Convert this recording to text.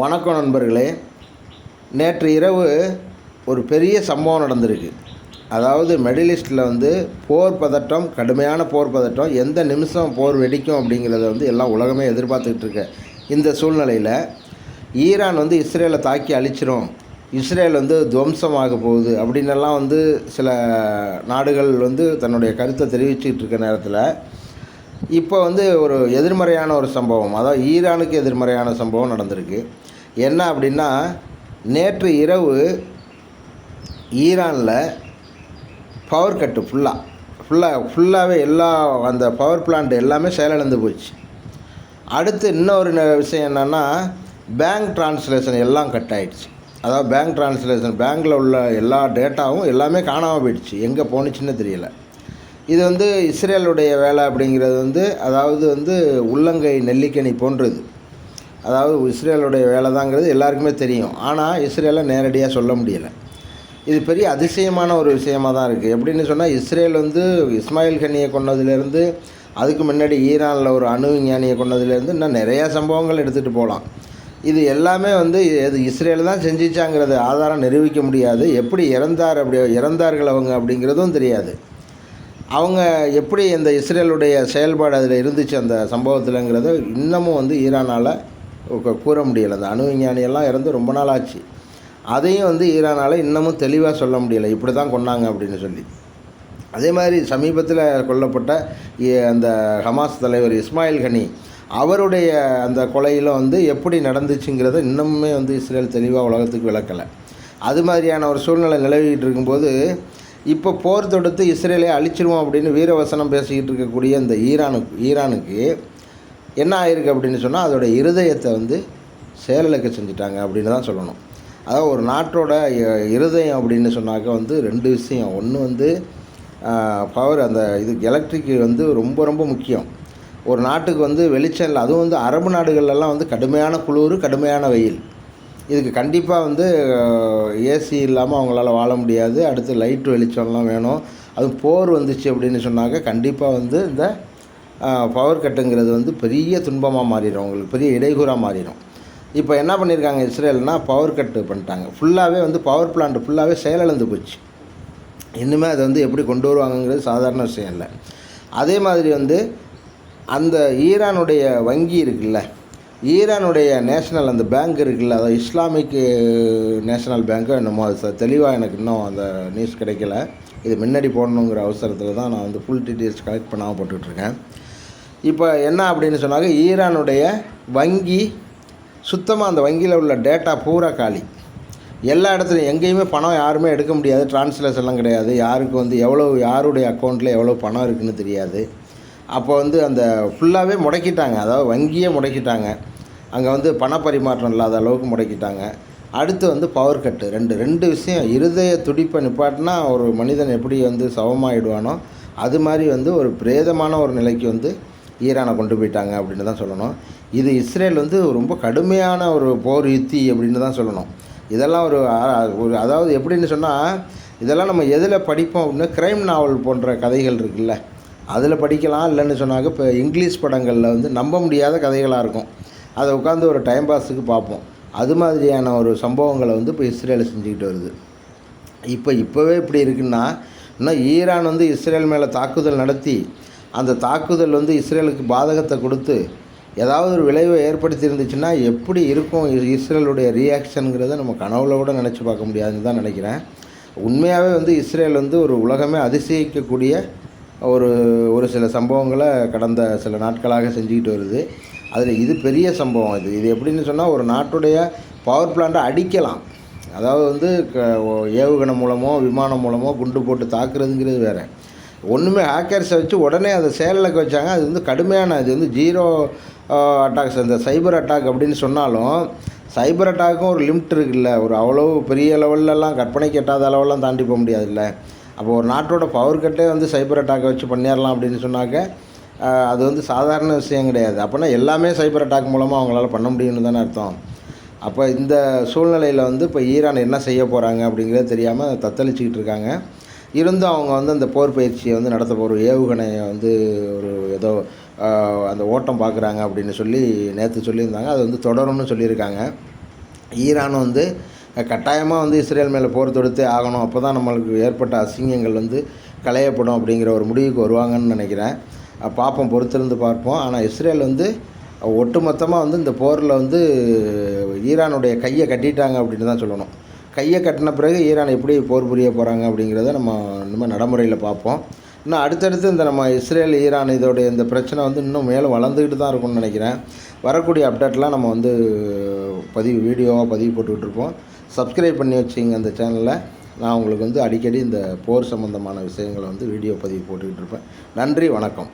வணக்கம் நண்பர்களே. நேற்று இரவு ஒரு பெரிய சம்பவம் நடந்திருக்கு. அதாவது மிடில் ஈஸ்டில் வந்து போர் பதட்டம் கடுமையான போர் பதட்டம் எந்த நிமிஷம் போர் வெடிக்கும் அப்படிங்கிறத வந்து எல்லாம் உலகமே எதிர்பார்த்துக்கிட்டு இருக்க. இந்த சூழ்நிலையில் ஈரான் வந்து இஸ்ரேலை தாக்கி அழிச்சிரும். இஸ்ரேல் வந்து துவம்சமாக போகுது அப்படின்னெல்லாம் வந்து சில நாடுகள் வந்து தன்னுடைய கருத்தை தெரிவிச்சுக்கிட்டு இருக்க நேரத்தில் இப்போ வந்து ஒரு எதிர்மறையான ஒரு சம்பவம் அதாவது ஈரானுக்கு எதிர்மறையான சம்பவம் நடந்திருக்கு. என்ன அப்படின்னா நேற்று இரவு ஈரானில் பவர் கட்டு ஃபுல்லாக ஃபுல்லாக ஃபுல்லாகவே எல்லா அந்த பவர் பிளான்ட் எல்லாமே செயலிழந்து போச்சு. அடுத்து இன்னொரு ந- விஷயம் என்னென்னா பேங்க் ட்ரான்ஸ்லேஷன் எல்லாம் கட் ஆகிடுச்சு அதாவது பேங்க் ட்ரான்ஸ்லேஷன் பேங்க்கில் உள்ள எல்லா டேட்டாவும் எல்லாமே காணாமல் போயிடுச்சு. எங்கே போணுச்சுன்னு தெரியலை. இது வந்து இஸ்ரேலுடைய வேலை அப்படிங்கிறது வந்து அதாவது வந்து உள்ளங்கை நெல்லிக்கனி போன்றது. அதாவது இஸ்ரேலுடைய வேலை தாங்கிறது எல்லாருக்குமே தெரியும். ஆனால் இஸ்ரேலை நேரடியாக சொல்ல முடியலை. இது பெரிய அதிசயமான ஒரு விஷயமா தான் இருக்குது எப்படின்னு சொன்னால் இஸ்ரேல் வந்து இஸ்மாயில் கனியை கொண்டதுலேருந்து அதுக்கு முன்னாடி ஈரானில் ஒரு அணு விஞ்ஞானியை கொண்டதுலேருந்து இன்னும் நிறையா சம்பவங்கள் எடுத்துகிட்டு போகலாம் இது எல்லாமே வந்து இது இஸ்ரேல் தான் செஞ்சிச்சாங்கிறது ஆதாரம் நிரூபிக்க முடியாது. எப்படி இறந்தார் அப்படி இறந்தார்கள் அவங்க அப்படிங்கிறதும் தெரியாது. அவங்க எப்படி இந்த இஸ்ரேலுடைய செயல்பாடு அதில் இருந்துச்சு அந்த சம்பவத்தில்ங்கிறத இன்னமும் வந்து ஈரானால் கூற முடியலை. அந்த அணு விஞ்ஞானியெல்லாம் இறந்து ரொம்ப நாள் ஆச்சு. அதையும் வந்து ஈரானால் இன்னமும் தெளிவாக சொல்ல முடியலை. இப்படி தான் கொன்னாங்க அப்படின்னு சொல்லி. அதே மாதிரி சமீபத்தில் கொல்லப்பட்ட இ- அந்த ஹமாஸ் தலைவர் இஸ்மாயில் கனி அவருடைய அந்த கொலையில் வந்து எப்படி நடந்துச்சுங்கிறத இன்னமுமே வந்து இஸ்ரேல் தெளிவாக உலகத்துக்கு விளக்கலை. அது மாதிரியான ஒரு சூழ்நிலை நிலவிக்கிட்டு இருக்கும்போது இப்போ போர் தொடுத்து இஸ்ரேலை அழிச்சிருவோம் அப்படின்னு வீரவசனம் பேசிக்கிட்டு இருக்கக்கூடிய இந்த ஈரானுக்கு ஈரானுக்கு என்ன ஆயிருக்கு அப்படின்னு சொன்னால் அதோட இருதயத்தை வந்து செயலிழக்க செஞ்சுட்டாங்க அப்படின்னு தான் சொல்லணும். அதாவது ஒரு நாட்டோட இருதயம் அப்படின்னு சொன்னாக்க வந்து ரெண்டு விஷயம். ஒன்று வந்து பவர் அந்த இது எலக்ட்ரிக்கு வந்து ரொம்ப ரொம்ப முக்கியம். ஒரு நாட்டுக்கு வந்து வெளிச்சம் இல்லை அதுவும் வந்து அரபு நாடுகள்லாம் வந்து கடுமையான குளிர் கடுமையான வெயில். இதுக்கு கண்டிப்பாக வந்து ஏசி இல்லாமல் அவங்களால வாழ முடியாது. அடுத்து லைட் வெளிச்சம்லாம் வேணும். அதுவும் போர் வந்துச்சு அப்படின்னு சொன்னாக்க கண்டிப்பாக வந்து இந்த பவர் கட்டுங்கிறது வந்து பெரிய துன்பமாக மாறிடும் அவங்களுக்கு. பெரிய இடையூறாக மாறிடும். இப்போ என்ன பண்ணியிருக்காங்க இஸ்ரேல்னால் பவர் கட்டு பண்ணிட்டாங்க. ஃபுல்லாகவே வந்து பவர் பிளான்ட் ஃபுல்லாகவே செயலிழந்து போச்சு. இன்னுமே அதை வந்து எப்படி கொண்டு வருவாங்கங்கிறது சாதாரண விஷயம் இல்லை. அதே மாதிரி வந்து அந்த ஈரானுடைய வங்கி இருக்குல்ல ஈரானுடைய நேஷனல் அந்த பேங்க் இருக்குல்ல அதாவது இஸ்லாமிக் நேஷனல் பேங்க்கு என்னமோ அது தெளிவாக எனக்கு இன்னும் அந்த நியூஸ் கிடைக்கல. இது முன்னாடி போடணுங்கிற அவசரத்தில் தான் நான் வந்து ஃபுல் டீட்டெயில்ஸ் கலெக்ட் பண்ணாமல் போட்டுட்ருக்கேன். இப்போ என்ன அப்படின்னு சொன்னாங்க ஈரானுடைய வங்கி சுத்தமாக அந்த வங்கியில் உள்ள டேட்டா பூரா காலி. எல்லா இடத்துலையும் எங்கேயுமே பணம் யாருமே எடுக்க முடியாது. டிரான்ஸ்லேஷன்லாம் கிடையாது. யாருக்கு வந்து எவ்வளோ யாருடைய அக்கௌண்ட்டில் எவ்வளோ பணம் இருக்குதுன்னு தெரியாது. அப்போ வந்து அந்த ஃபுல்லாகவே முடக்கிட்டாங்க. அதாவது வங்கியே முடக்கிட்டாங்க. அங்கே வந்து பணப்பரிமாற்றம் இல்லாத அளவுக்கு முடக்கிட்டாங்க. அடுத்து வந்து பவர் கட்டு ரெண்டு ரெண்டு விஷயம். இருதய துடிப்பை நிப்பாட்டினா ஒரு மனிதன் எப்படி வந்து சவமாயிடுவானோ அது மாதிரி வந்து ஒரு பிரேதமான ஒரு நிலைக்கு வந்து ஈரானை கொண்டு போயிட்டாங்க அப்படின்னு தான் சொல்லணும். இது இஸ்ரேல் வந்து ரொம்ப கடுமையான ஒரு போர் யுத்தி அப்படின்னு தான் சொல்லணும். இதெல்லாம் ஒரு ஒரு அதாவது எப்படின்னு சொன்னால் இதெல்லாம் நம்ம எதில் படிப்போம் அப்படின்னா க்ரைம் நாவல் போன்ற கதைகள் இருக்குல்ல. அதில் படிக்கலாம் இல்லைன்னு சொன்னாக்க இப்போ இங்கிலீஷ் படங்களில் வந்து நம்ப முடியாத கதைகளாக இருக்கும். அதை உட்காந்து ஒரு டைம் பாஸுக்கு பார்ப்போம். அது மாதிரியான ஒரு சம்பவங்களை வந்து இப்போ இஸ்ரேல் செஞ்சுக்கிட்டு வருது. இப்போ இப்போவே இப்படி இருக்குன்னா இன்னும் ஈரான் வந்து இஸ்ரேல் மேலே தாக்குதல் நடத்தி அந்த தாக்குதல் வந்து இஸ்ரேலுக்கு பாதகத்தை கொடுத்து ஏதாவது ஒரு விளைவை ஏற்படுத்தி இருந்துச்சுன்னா எப்படி இருக்கும் இஸ்ரேலுடைய ரியாக்ஷனுங்கிறத நம்ம கனவுல கூட நினச்சி பார்க்க முடியாதுன்னு தான் நினைக்கிறேன். உண்மையாகவே வந்து இஸ்ரேல் வந்து ஒரு உலகமே அதிசயிக்கக்கூடிய ஒரு ஒரு சில சம்பவங்களை கடந்த சில நாட்களாக செஞ்சுக்கிட்டு வருது. அதில் இது பெரிய சம்பவம் இது. இது எப்படின்னு சொன்னால் ஒரு நாட்டுடைய பவர் பிளான்ட்டை அடிக்கலாம். அதாவது வந்து க- ஓ- ஏவுகணை மூலமோ விமானம் மூலமோ குண்டு போட்டு தாக்குறதுங்கிறது வேறு. ஒன்றுமே ஹேக்கர்ஸை வச்சு உடனே அதை செயலிழக்க வச்சாங்க. அது வந்து கடுமையான இது வந்து ஜீரோ அட்டாக்ஸ் அந்த சைபர் அட்டாக் அப்படின்னு சொன்னாலும் சைபர் அட்டாக்கும் ஒரு லிமிட் இருக்குல்ல. ஒரு அவ்வளோ பெரிய லெவல்லலாம் கற்பனை கெட்டாத அளவெல்லாம் தாண்டி போக முடியாதுல்ல. அப்போ ஒரு நாட்டோட பவர் கட்டே வந்து சைபர் அட்டாக்கை வச்சு பண்ணிடலாம் அப்படின்னு சொன்னாக்க அது வந்து சாதாரண விஷயம் கிடையாது. அப்போனா எல்லாமே சைபர் அட்டாக் மூலமாக அவங்களால பண்ண முடியும்னு தானே அர்த்தம். அப்போ இந்த சூழ்நிலையில் வந்து இப்போ ஈரான் என்ன செய்ய போகிறாங்க அப்படிங்கிறது தெரியாமல் தத்தளிச்சிக்கிட்டு இருக்காங்க. இருந்தும் அவங்க வந்து அந்த போர் பயிற்சியை வந்து நடத்த போகிற ஏவுகணையை வந்து ஒரு ஏதோ அந்த ஓட்டம் பார்க்குறாங்க அப்படின்னு சொல்லி நேற்று சொல்லியிருந்தாங்க. அது வந்து தொடரும்னு சொல்லியிருக்காங்க. ஈரான் வந்து கட்டாயமாக வந்து இஸ்ரேல் மேலே போர் தொடுத்தே ஆகணும். அப்போ தான் நம்மளுக்கு ஏற்பட்ட அசிங்கங்கள் வந்து களையப்படும் அப்படிங்கிற ஒரு முடிவுக்கு வருவாங்கன்னு நினைக்கிறேன். பார்ப்போம் பொறுத்திருந்து பார்ப்போம். ஆனால் இஸ்ரேல் வந்து ஒட்டுமொத்தமாக வந்து இந்த போரில் வந்து ஈரானுடைய கையை கட்டிட்டாங்க அப்படின்னு தான் சொல்லணும். கையை கட்டின பிறகு ஈரான் எப்படி போர் புரிய போகிறாங்க அப்படிங்கிறத நம்ம இனிமேல் நடைமுறையில் பார்ப்போம். இன்னும் அடுத்தடுத்து இந்த நம்ம இஸ்ரேல் ஈரான் இதோடைய இந்த பிரச்சனை வந்து இன்னும் மேலும் வளர்ந்துக்கிட்டு தான் இருக்கும்னு நினைக்கிறேன். வரக்கூடிய அப்டேட்லாம் நம்ம வந்து பதிவு வீடியோவாக பதிவு போட்டுக்கிட்டு இருப்போம் சப்ஸ்கிரைப் பண்ணி வச்சிங்க அந்த சேனலில் நான் உங்களுக்கு வந்து அடிக்கடி இந்த போர் சம்மந்தமான விஷயங்களை வந்து வீடியோ பதிவு போட்டுக்கிட்டு இருப்பேன் நன்றி வணக்கம்.